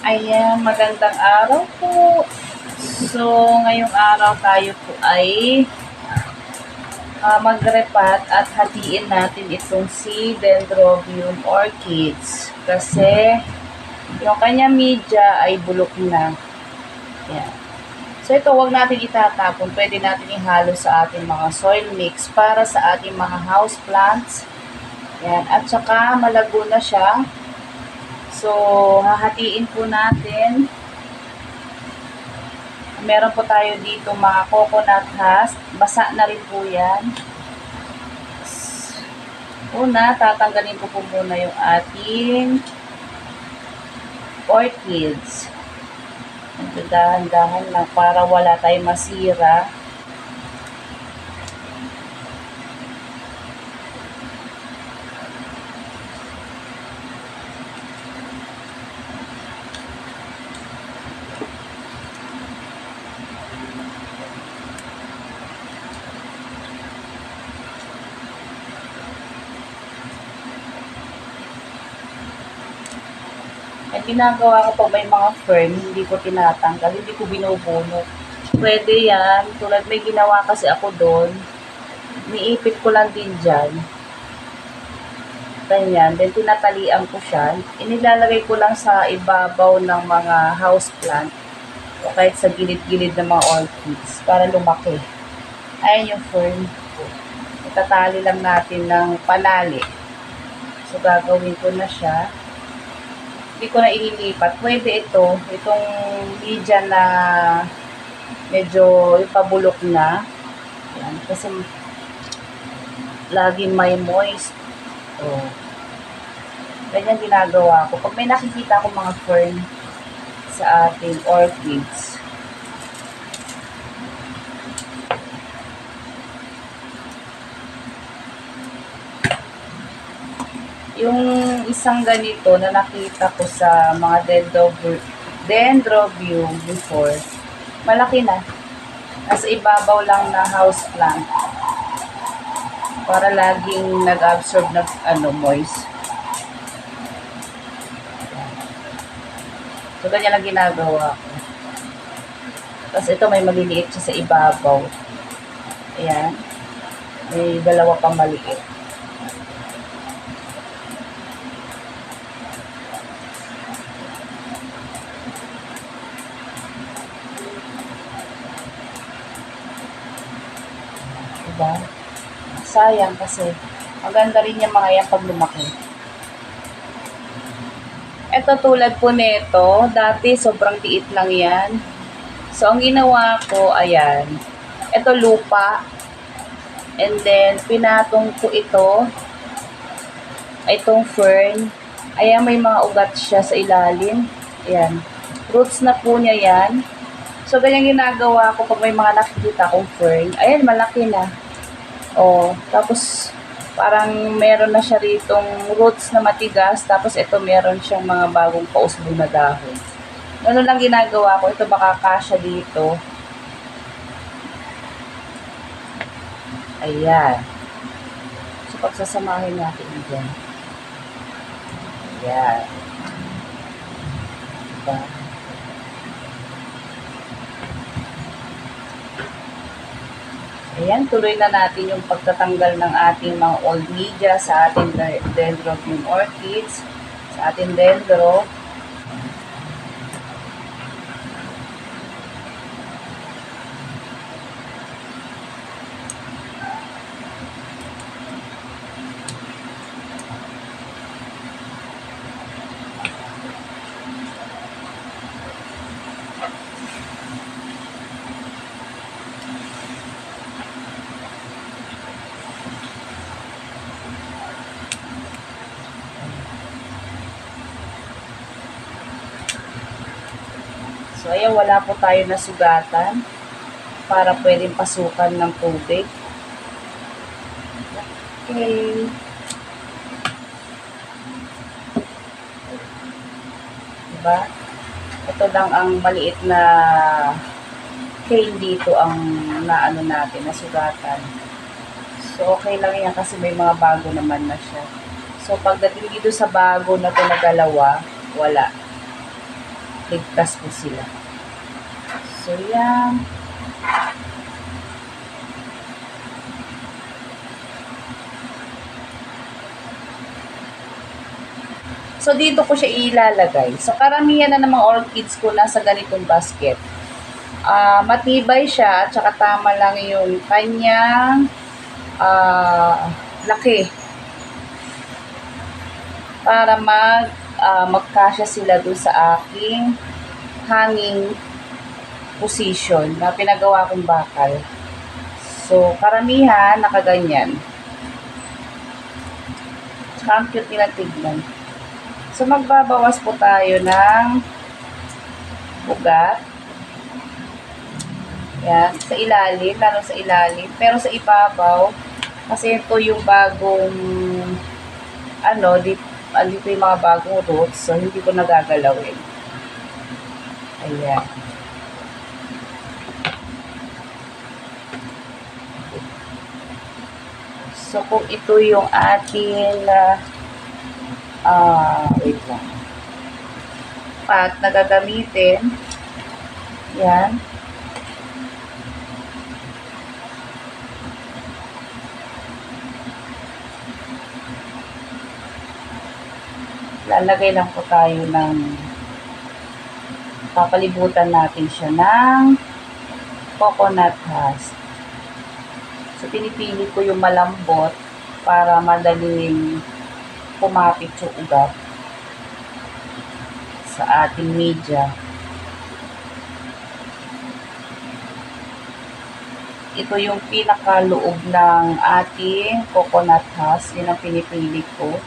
Ayan, magandang araw po. So, ngayong araw tayo po ay ah, magrepat at hatiin natin itong si Dendrobium orchids. Kasi, yung kanya media ay bulok na. Yan. So, ito, wag natin itatapon. Pwede natin ihalo sa ating mga soil mix para sa ating mga house plants. Yan. At saka, malago na siya. So, hahatiin po natin. Meron po tayo dito mga coconut husk. Basa na rin po yan. Una, tatanggalin ko po muna yung ating orchids. Dahan-dahan lang para wala tayong masira. Ginagawa ko pag may mga fern, hindi ko tinatanggal, hindi ko binubunot. Pwede yan. Tulad may ginawa kasi ako doon. Niipit ko lang din dyan. Ganyan. Then tinatalian ko siya. Inilalagay ko lang sa ibabaw ng mga house plant o kahit sa gilid-gilid ng mga orchids para lumaki. Ayan yung fern. Itatali lang natin ng panali. So, gagawin ko na siya hindi ko na ililipat. Pwede ito, itong media na medyo ipabulok na. Yan, kasi lagi may moist. So, ganyan ginagawa ko. Pag may nakikita ko mga fern sa ating orchids, yung isang ganito na nakita ko sa mga dendrobium, dendrobium before, malaki na. Nasa ibabaw lang na house plant. Para laging nag-absorb ng ano, moist. So, ganyan lang ginagawa ko. Tapos ito may maliliit siya sa ibabaw. Ayan. May dalawa pang maliit. Diba? Sayang kasi maganda rin yung mga yan pag lumaki. Ito tulad po nito, dati sobrang tiit lang yan. So, ang ginawa ko, ayan, ito lupa. And then, pinatong ko ito, itong fern. Ayan, may mga ugat siya sa ilalim. Ayan. Roots na po niya yan. So, ganyan ginagawa ko pag may mga nakikita akong fern. Ayan, malaki na. Oh, tapos parang meron na siya ritong roots na matigas. Tapos ito meron siyang mga bagong pausbong na dahon. Ganun lang ginagawa ko. Ito baka kasya dito. Ayan. So, pagsasamahin natin dyan. Ayan. Diba? Ayan, tuloy na natin yung pagtatanggal ng ating mga old media sa ating de- dendrobium orchids, sa ating dendro. So, ayan, wala po tayo na sugatan para pwedeng pasukan ng tubig. Okay. Diba? Ito lang ang maliit na cane dito ang naano natin, nasugatan. So, okay lang yan kasi may mga bago naman na siya. So, pagdating dito sa bago na to na dalawa, wala. ligtas po sila. So, yan. So, dito ko siya ilalagay. So, karamihan na ng mga orchids ko nasa ganitong basket. Ah, matibay siya, at saka tama lang yung kanyang ah, laki. Para mag, ah, magkasya sila dun sa aking hanging position na pinagawa kong bakal. So, karamihan, nakaganyan. Tsaka ang cute nila tignan. So, magbabawas po tayo ng ugat. Yan, sa ilalim, lalo sa ilalim. Pero sa ibabaw, kasi ito yung bagong, ano, dito, dito yung mga bagong roots, so hindi ko nagagalawin. Ayan. So, kung ito yung ating uh, ah, wait lang. Pat na gagamitin. Yan. Lalagay lang po tayo ng papalibutan natin siya ng coconut husk. Pinipili ko yung malambot para madaling kumapit yung ugat sa ating media. Ito yung pinakaloob ng ating coconut husk. Yun ang pinipili ko.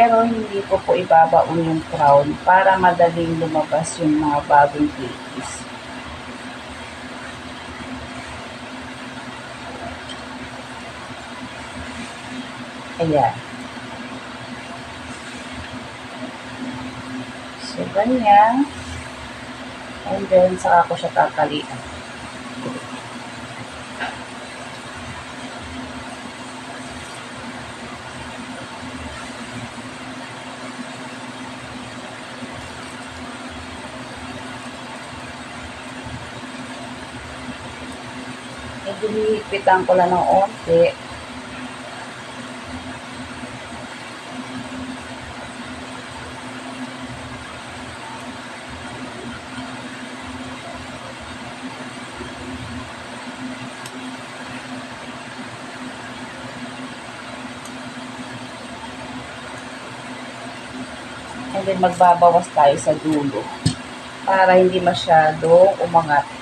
Pero hindi ko po ibabaon yung crown para madaling lumabas yung mga bagong cookies. Ayan. So, ganyan. And then, saka ko siya tatalian. Medyo hihigpitan ko lang ng onte. And then magbabawas tayo sa dulo para hindi masyado umangat.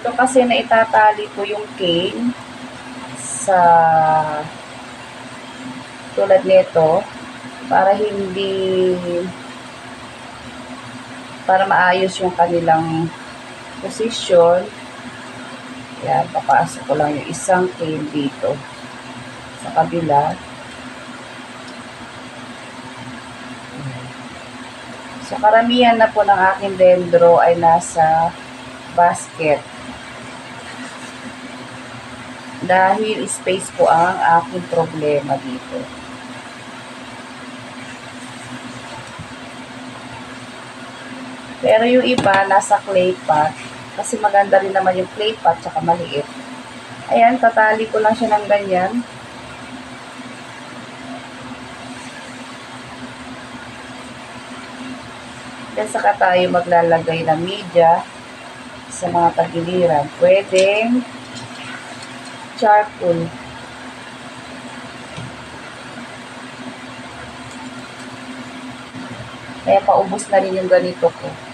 Ito kasi na itatali ko yung cane sa tulad nito para hindi para maayos yung kanilang position. Yan, papasok ko lang yung isang cane dito sa kabila. So, karamihan na po ng aking dendro ay nasa basket. Dahil space po ang aking problema dito. Pero yung iba, nasa clay pot. Kasi maganda rin naman yung clay pot, tsaka maliit. Ayan, tatali ko lang siya ng ganyan. Then saka tayo maglalagay ng media sa mga tagiliran. Pwedeng charcoal. Kaya paubos na rin yung ganito ko.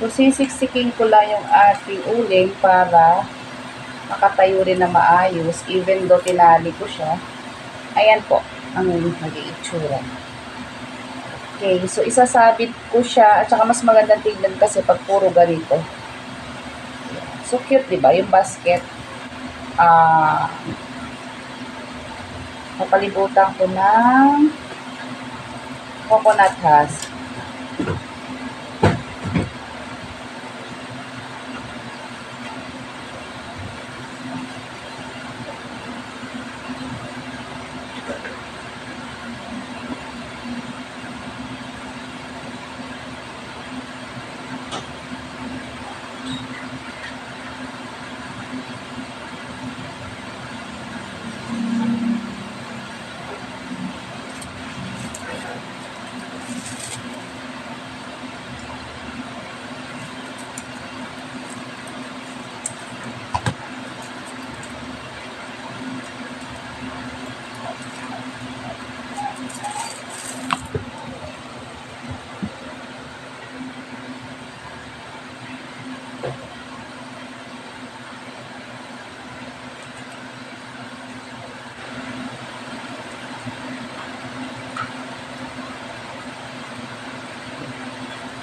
So, sisiksikin ko lang yung ating uling para makatayo rin na maayos. Even though tinali ko siya. Ayan po ang nag-iitsura. Okay, so isasabit ko siya at saka mas magandang tignan kasi pag puro ganito. So cute, di ba? Yung basket. Ah, papalibutan ko ng coconut husk.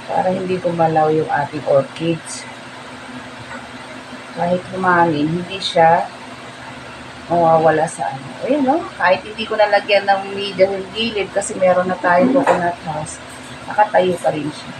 Para hindi gumalaw yung ating orchids. Kahit humangin, hindi siya mawawala sa ano. Ayun, no? Kahit hindi ko nalagyan ng media yung gilid kasi meron na tayong coconut husk, nakatayo pa rin siya.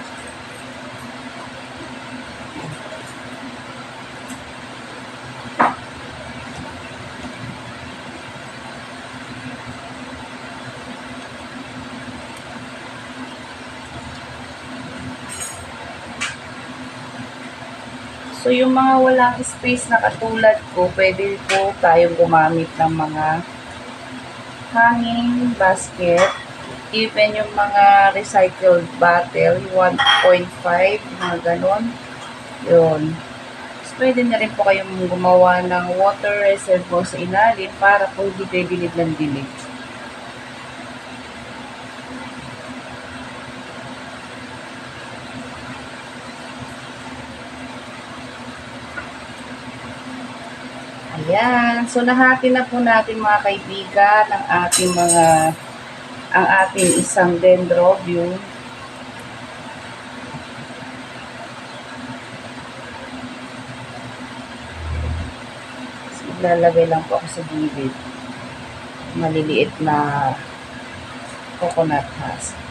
So, yung mga walang space na katulad ko, pwede po tayong gumamit ng mga hanging basket. Even yung mga recycled bottle, 1.5, mga ganon. Yun. So, pwede na rin po kayong gumawa ng water reservoir sa ilalim para po hindi kayo dilig ng dilig. Ayan. So, nahati na po natin mga kaibigan ang ating mga ang ating isang dendrobium. Lalagay lang po ako sa gilid. Maliliit na coconut husk.